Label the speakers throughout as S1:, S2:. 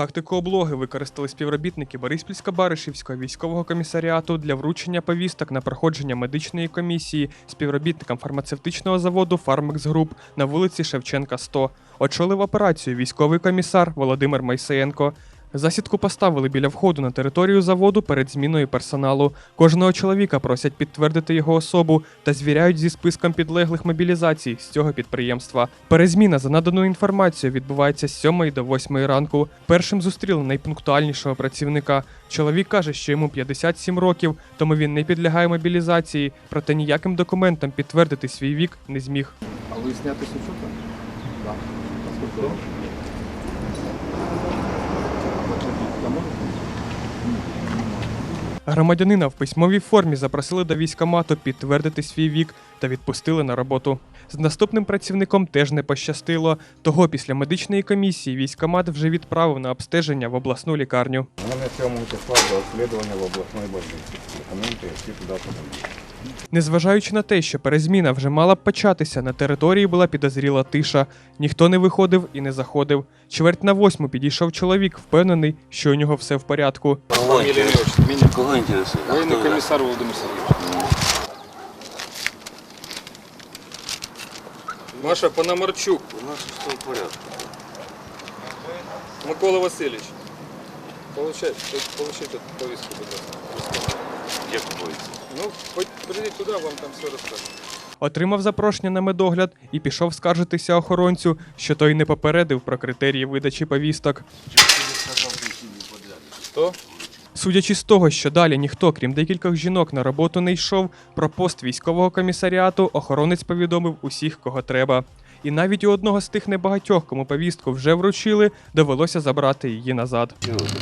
S1: Тактику облоги використали співробітники Бориспільсько-Баришівського військового комісаріату для вручення повісток на проходження медичної комісії співробітникам фармацевтичного заводу Фармекс Груп на вулиці Шевченка 100. Очолив операцію військовий комісар Володимир Майсеєнко. Засідку поставили біля входу на територію заводу перед зміною персоналу. Кожного чоловіка просять підтвердити його особу та звіряють зі списком підлеглих мобілізацій з цього підприємства. Перезміна за наданою інформацією відбувається з 7 до 8 ранку. Першим зустріли найпунктуальнішого працівника. Чоловік каже, що йому 57 років, тому він не підлягає мобілізації, проте ніяким документом підтвердити свій вік не зміг.
S2: А вы сняты с учета? Да. А сколько вам? А можете?
S1: Громадянина в письмовій формі запросили до військкомату підтвердити свій вік та відпустили на роботу. З наступним працівником теж не пощастило. Того після медичної комісії військкомат вже відправив на обстеження в обласну лікарню.
S3: Мене 7 числа до обслідування в обласної больниці. Документи, які туди подають.
S1: Незважаючи на те, що перезміна вже мала б початися, на території була підозріла тиша. Ніхто не виходив і не заходив. Чверть на восьму підійшов чоловік, впевнений, що у нього все в порядку.
S4: Кого интересует? А
S2: Военный
S4: кто это?
S2: комиссар Володимир Сергеевич. Маша Пономарчук,
S4: У нас все в порядке.
S2: Микола Васильевич. Получайте, повестку, будь ласка.
S4: Где купуете?
S2: Ну, прийдіть туди, вам там все розкажуть.
S1: Отримав запрошення на медогляд і пішов скаржитися охоронцю, що той не попередив про критерії видачі повісток.
S2: Хто?
S1: Судячи з того, що далі ніхто, крім декількох жінок, на роботу не йшов, про пост військового комісаріату охоронець повідомив усіх, кого треба. І навіть у одного з тих небагатьох, кому повістку вже вручили, довелося забрати її назад.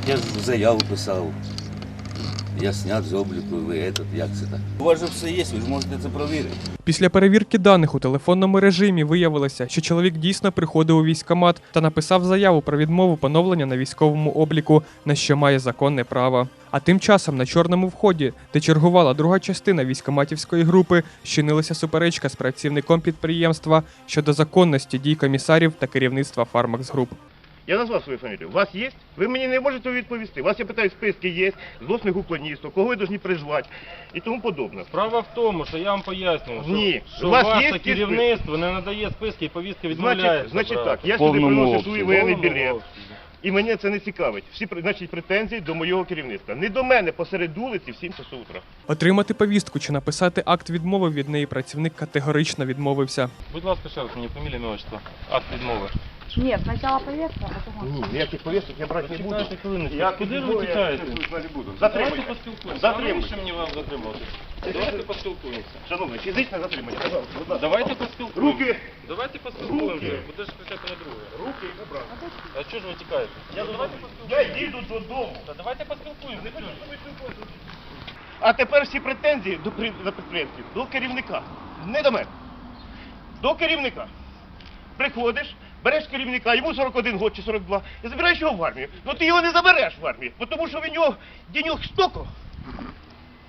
S4: Я ж заяву писав. Я снят з обліку, ви этот, як це так? У вас же все є, ви ж можете це провірити.
S1: Після перевірки даних у телефонному режимі виявилося, що чоловік дійсно приходив у військкомат та написав заяву про відмову поновлення на військовому обліку, на що має законне право. А тим часом на чорному вході, де чергувала друга частина військкоматівської групи, щинилася суперечка з працівником підприємства щодо законності дій комісарів та керівництва Фармакс Груп.
S5: Я назвав свою фамілію. Вас є? Ви мені не можете відповісти. Вас я питаю, списки є, злосних уклоністів, кого ви повинні призвати і тому подобне.
S6: Справа в тому, що я вам пояснював, що,
S5: Ні,
S6: що
S5: у вас є
S6: ваше
S5: ті
S6: керівництво не надає списки і повістки відмовляється.
S5: Значить, значить так, я сюди
S4: повному
S5: приношу
S4: обсязі.
S5: свій воєнний
S6: повному
S5: білет.
S6: обсязі.
S5: І мене це не цікавить. Всі значить, претензії до моєго керівництва. Не до мене посеред вулиці в 7 часов утра.
S1: Отримати повістку чи написати акт відмови від неї працівник категорично відмовився.
S6: Будь ласка, ще раз мені фамілія, ім'я, отчество. Акт відмови.
S7: Нет, сначала повестка, а потом...
S5: Ні, ніяких повісток я брати не буду. Я
S6: Куди ви
S5: не буду.
S6: Давайте
S5: Затримуйте.
S6: поспілкуємося.
S5: Затримуйте.
S6: Навіщо мені вам затримувати? Давайте поспілкуємося.
S5: Шановний, фізичне затримання. Пожалуйста, будь ласка.
S6: Давайте поспілкуємося.
S5: Руки.
S6: Давайте поспілкуємося.
S5: Руки.
S6: Будеш кричати на друге.
S5: Руки убрати.
S6: А чого ж ви тікаєте?
S5: Я,
S6: давайте
S5: я їду додому.
S6: Та давайте поспілкуємося.
S5: А тепер всі претензії до, при- до підприємців, до керівника. Не до мене. До керівника. Приходиш, береш керівника, йому 41 год чи 42, і забираєш його в армію. Ну ти його не забереш в армію, бо тому що в нього денюг стоко,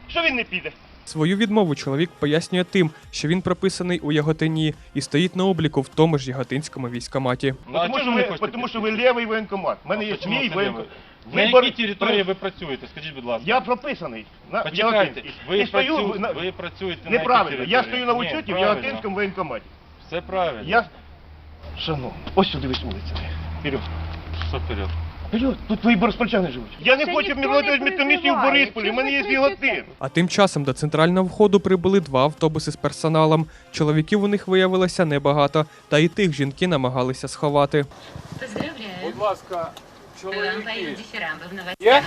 S5: що він не піде.
S1: Свою відмову чоловік пояснює тим, що він прописаний у Яготині і стоїть на обліку в тому ж Яготинському військкоматі.
S6: Ну,
S5: тому, що
S6: ви
S5: тому що ви лівий воєнкомат. У мене є мій воєнкомат.
S6: На якій території ви працюєте? Скажіть, будь ласка.
S5: Я прописаний. На
S6: Почекайте,
S5: Яготинській.
S6: ви,
S5: І стою
S6: працю...
S5: на-
S6: ви працюєте на
S5: Неправильно. Я
S6: території?
S5: стою на
S6: Ні,
S5: учеті в
S6: правильно.
S5: Яготинському воєнкоматі.
S6: Все правильно.
S5: Я... Шановний, ось сюди весь вулицями. Вперед.
S6: Що вперед?
S5: Вперед, тут твої бороспольчани живуть. Я не
S7: Ще
S5: хочу
S7: ніхто
S5: мені
S7: не
S5: медкомісію в. Борисполі, в мене є? Яготин.
S1: А тим часом до центрального входу прибули два автобуси з персоналом. Чоловіків у них виявилося небагато, та і тих жінки намагалися сховати.
S8: Поздравляю.
S2: Будь ласка, чоловіки. Є?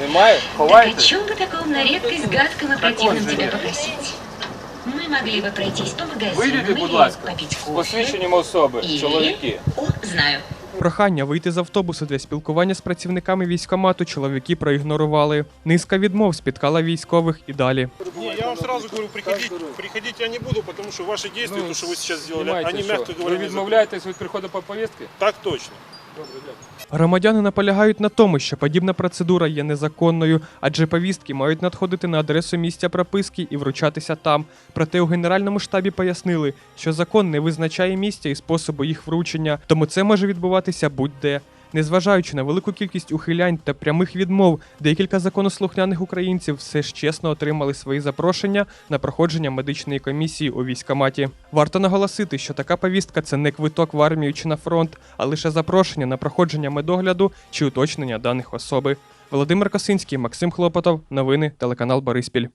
S2: Немає?
S8: О
S2: Ховайте.
S8: чем бы таком на редкость гадком и противном тебя попросить? Мы могли бы пройтись по магазинам
S2: Вийдете, будь
S8: или
S2: ласка,
S8: попить
S2: з
S8: кофе.
S2: посвідченням особи,
S8: Или...
S2: чоловіки.
S8: О, знаю.
S1: Прохання вийти з автобусу для спілкування з працівниками військкомату чоловіки проігнорували. Низка відмов спіткала військових і далі.
S9: Не, я вам сразу говорю, приходить, приходить я не буду, потому что ваши действия, то, что вы сейчас сделали,
S2: Знімайте,
S9: они,
S2: що?
S9: мягко говоря,
S2: Ви
S9: не
S2: відмовляєтесь від приходу по повістки?
S9: законны. Так точно.
S1: Громадяни наполягають на тому, що подібна процедура є незаконною, адже повістки мають надходити на адресу місця прописки і вручатися там. Проте у генеральному штабі пояснили, що закон не визначає місця і способу їх вручення, тому це може відбуватися будь-де. Незважаючи на велику кількість ухилянь та прямих відмов, декілька законослухняних українців все ж чесно отримали свої запрошення на проходження медичної комісії у військкоматі. Варто наголосити, що така повістка це не квиток в армію чи на фронт, а лише запрошення на проходження медогляду чи уточнення даних особи. Володимир Косинський, Максим Хлопотов. Новини телеканал Бориспіль.